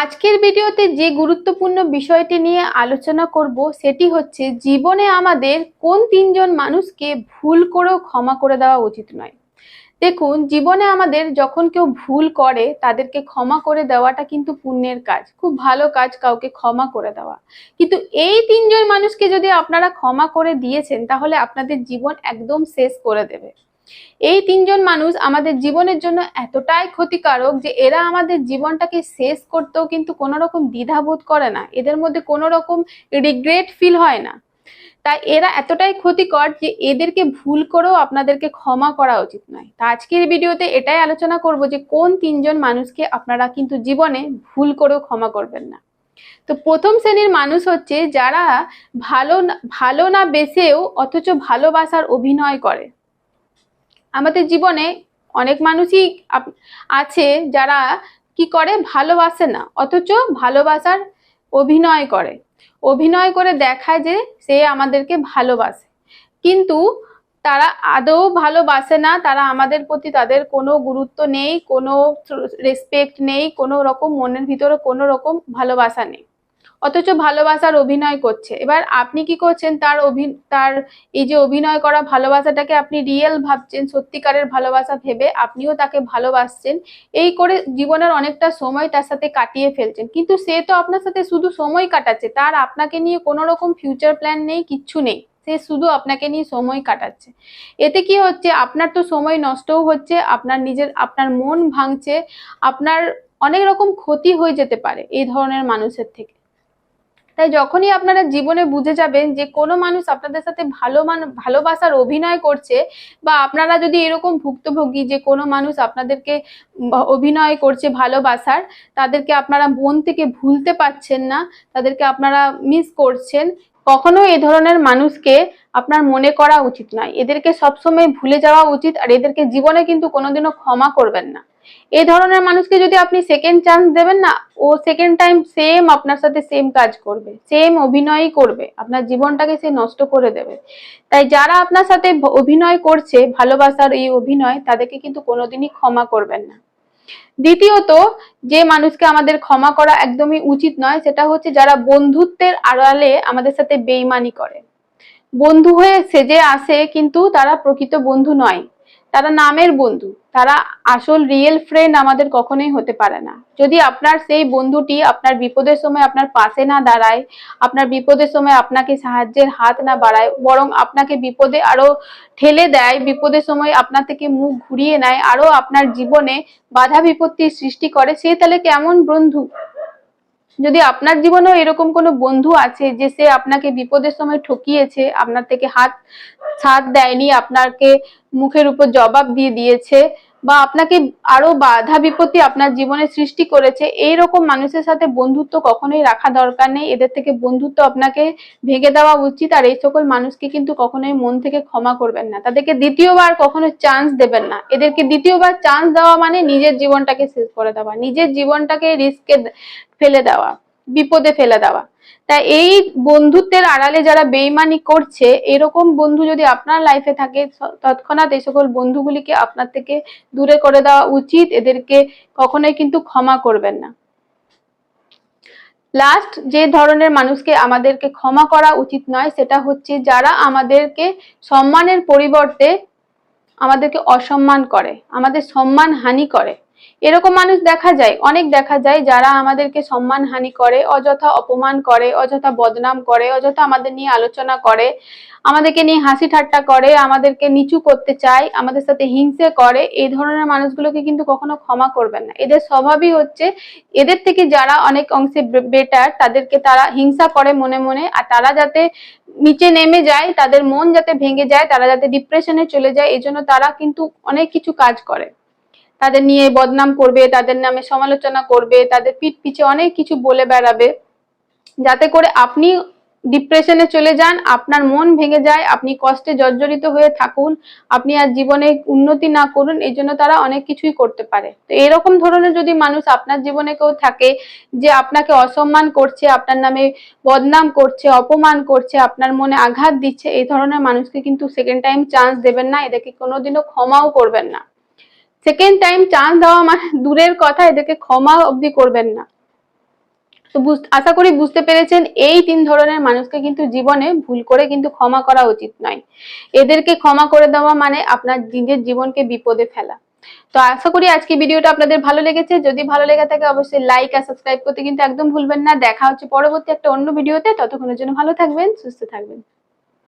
আজকের ভিডিওতে যে গুরুত্বপূর্ণ বিষয়টি নিয়ে আলোচনা করব, সেটি হচ্ছে জীবনে আমাদের কোন তিনজন মানুষকে ভুল করেও ক্ষমা করে দেওয়া উচিত নয়। দেখুন, জীবনে আমাদের যখন কেউ ভুল করে, তাদেরকে ক্ষমা করে দেওয়াটা কিন্তু পুণ্যের কাজ, খুব ভালো কাজ কাউকে ক্ষমা করে দেওয়া। কিন্তু এই তিনজন মানুষকে যদি আপনারা ক্ষমা করে দিয়েছেন, তাহলে আপনাদের জীবন একদম শেষ করে দেবে। এই তিনজন মানুষ আমাদের জীবনের জন্য এতটাই ক্ষতিকারক যে এরা আমাদের জীবনটাকে শেষ করতেও কিন্তু কোনো রকম দ্বিধাবোধ করে না। এদের মধ্যে কোনো রকম রিগ্রেট ফিল হয় না। তাই এরা এতটাই ক্ষতিকর যে এদেরকে ভুল করেও আপনাদেরকে ক্ষমা করা উচিত নয়। তা আজকের ভিডিওতে এটাই আলোচনা করব যে কোন তিনজন মানুষকে আপনারা কিন্তু জীবনে ভুল করেও ক্ষমা করবেন না। তো প্রথম শ্রেণির মানুষ হচ্ছে যারা ভালো ভালো না বেসেও অথচ ভালোবাসার অভিনয় করে। আমাদের জীবনে অনেক মানুষই আছে যারা কি করে? ভালোবাসে না। অথচ ভালোবাসার অভিনয় করে। অভিনয় করে দেখায় যে সে আমাদেরকে ভালোবাসে। কিন্তু তারা আদৌ ভালোবাসে না। তারা আমাদের প্রতি তাদের কোনো গুরুত্ব নেই, কোনো রেসপেক্ট নেই, কোনো রকম মনের ভিতরে কোনো রকম ভালোবাসা নেই। অথচ ভালোবাসার অভিনয় করছে। এবার আপনি কি করছেন? তার অভি, তার এই যে অভিনয় করা ভালোবাসাটাকে আপনি রিয়েল ভাবছেন, সত্যিকারের ভালোবাসা ভেবে আপনিও তাকে ভালোবাসছেন। এই করে জীবনের অনেকটা সময় তার সাথে কাটিয়ে ফেলছেন। কিন্তু সে তো আপনার সাথে শুধু সময় কাটাচ্ছে। তার আপনাকে নিয়ে কোনো রকম ফিউচার প্ল্যান নেই, কিচ্ছু নেই। সে শুধু আপনাকে নিয়ে সময় কাটাচ্ছে। এতে কি হচ্ছে? আপনার তো সময় নষ্টও হচ্ছে, আপনার নিজের, আপনার মন ভাঙছে, আপনার অনেক রকম ক্ষতি হয়ে যেতে পারে এই ধরনের মানুষের থেকে। তাই যখনই আপনারা জীবনে বুঝে যাবেন যে কোনো মানুষ আপনাদের সাথে ভালো মান, ভালোবাসার অভিনয় করছে বা আপনারা যদি এরকম ভুক্তভোগী যে কোনো মানুষ আপনাদেরকে অভিনয় করছে ভালোবাসার, তাদেরকে আপনারা মন থেকে ভুলতে পারছেন না, তাদেরকে আপনারা মিস করছেন, কখনো এ ধরনের মানুষকে আপনার মনে করা উচিত নয়। এদেরকে সবসময় ভুলে যাওয়া উচিত আর এদেরকে জীবনে কিন্তু কোনোদিনও ক্ষমা করবেন না। এই ধরনের মানুষকে যদি আপনি সেকেন্ড চান্স দেবেন না, ও সেকেন্ড টাইম সেম আপনার সাথে সেম কাজ করবে সেম অভিনয়ই করবে, আপনার জীবনটাকে সে নষ্ট করে দেবে। তাই যারা আপনার সাথে অভিনয় করছে, ভালোবাসার এই অভিনয়, তাদেরকে কিন্তু কোনোদিনই ক্ষমা করবেন না। দ্বিতীয়ত, যে মানুষকে আমাদের ক্ষমা করা একদমই উচিত নয়, সেটা হচ্ছে যারা বন্ধুত্বের আড়ালে আমাদের সাথে বেইমানি করে। বন্ধু হয়ে সেজে আসে কিন্তু তারা প্রকৃত বন্ধু নয়। তারা নামের বন্ধু। তারা আসল রিয়েল ফ্রেন্ড আমাদের কখনোই হতে পারে না। যদি আপনার সেই বন্ধুটি আপনার বিপদের সময় আপনার পাশে না দাঁড়ায়, আপনার বিপদের সময় আপনাকে সাহায্যের হাত না বাড়ায়, বরং আপনাকে বিপদে আরও ঠেলে দেয়, বিপদের সময় আপনার থেকে মুখ ঘুরিয়ে নেয়, আরও আপনার জীবনে বাধা বিপত্তির সৃষ্টি করে, সে তাহলে কেমন বন্ধু? যদি আপনার জীবনেও এরকম কোনো বন্ধু আছে যে সে আপনাকে বিপদের সময় ঠকিয়েছে, আপনার থেকে হাত, ছাদ দেয়নি, আপনাকে মুখের উপর জবাব দিয়ে দিয়েছে বা আপনাকে আরও বাধা বিপত্তি আপনার জীবনে সৃষ্টি করেছে এই রকম মানুষের সাথে বন্ধুত্ব কখনোই রাখা দরকার নেই। এদের থেকে বন্ধুত্ব আপনাকে ভেঙে দেওয়া উচিত, আর এই সকল মানুষকে কিন্তু কখনোই মন থেকে ক্ষমা করবেন না। তাদেরকে দ্বিতীয়বার কখনো চান্স দেবেন না। এদেরকে দ্বিতীয়বার চান্স দেওয়া মানে নিজের জীবনটাকে শেষ করে দেওয়া, নিজের জীবনটাকে রিস্কে ফেলে দেওয়া। বিপদে ফেলে দেওয়া। তাই এই বন্ধুত্বের আড়ালে যারা বেইমানি করছে, এরকম বন্ধু যদি আপনার লাইফে থাকে তৎক্ষণাৎ এই সকল বন্ধুগুলিকে আপনার থেকে দূরে করে দেওয়া উচিত। এদেরকে কখনোই কিন্তু ক্ষমা করবেন না। লাস্ট যে ধরনের মানুষকে আমাদেরকে ক্ষমা করা উচিত নয়, সেটা হচ্ছে যারা আমাদেরকে সম্মানের পরিবর্তে আমাদেরকে অসম্মান করে, আমাদের সম্মান হানি করে। এরকম মানুষ দেখা যায়, অনেক দেখা যায় যারা আমাদেরকে সম্মান হানি করে, অযথা অপমান করে, অযথা বদনাম করে, অযথা আমাদের নিয়ে আলোচনা করে, আমাদেরকে নিয়ে হাসি ঠাট্টা করে, আমাদেরকে নিচু করতে চায়, আমাদের সাথে হিংসে করে, এই ধরনের মানুষগুলোকে কিন্তু কখনো ক্ষমা করবেন না। এদের স্বভাবই হচ্ছে, এদের থেকে যারা অনেক অংশে বেটার তাদেরকে তারা হিংসা করে মনে মনে, আর তারা যাতে নিচে নেমে যায়, তাদের মন যাতে ভেঙে যায়, তারা যাতে ডিপ্রেশনে চলে যায়, এজন্য তারা কিন্তু অনেক কিছু কাজ করে। তাদের নিয়ে বদনাম করবে, তাদের নামে সমালোচনা করবে, তাদের পিঠ পিছে অনেক কিছু বলে বেড়াবে। যাতে করে আপনি ডিপ্রেশনে চলে যান, আপনার মন ভেঙে যায়, আপনি কষ্টে জর্জরিত হয়ে থাকুন, আপনি আর জীবনে উন্নতি না করুন, এই জন্য তারা অনেক কিছুই করতে পারে। তো এরকম ধরনের যদি মানুষ আপনার জীবনে কেউ থাকে যে আপনাকে অসম্মান করছে, আপনার নামে বদনাম করছে, অপমান করছে, আপনার মনে আঘাত দিচ্ছে, এই ধরনের মানুষকে কিন্তু সেকেন্ড টাইম চান্স দেবেন না, এদেরকে কোনোদিনও ক্ষমাও করবেন না। সেকেন্ড টাইম চান্স দেওয়া মানে দূরের কথা, এদেরকে ক্ষমা অবধি করবেন না। তো আশা করি বুঝতে পেরেছেন, এই তিন ধরনের মানুষকে কিন্তু জীবনে ভুল করে কিন্তু ক্ষমা করা উচিত নয়। এদেরকে ক্ষমা করে দেওয়া মানে আপনার নিজের জীবনকে বিপদে ফেলা। তো আশা করি আজকে ভিডিওটা আপনাদের ভালো লেগেছে। যদি ভালো লেগে থাকে, অবশ্যই লাইক আর সাবস্ক্রাইব করতে কিন্তু একদম ভুলবেন না। দেখা হচ্ছে পরবর্তী একটা অন্য ভিডিওতে। ততক্ষণের জন্য ভালো থাকবেন, সুস্থ থাকবেন।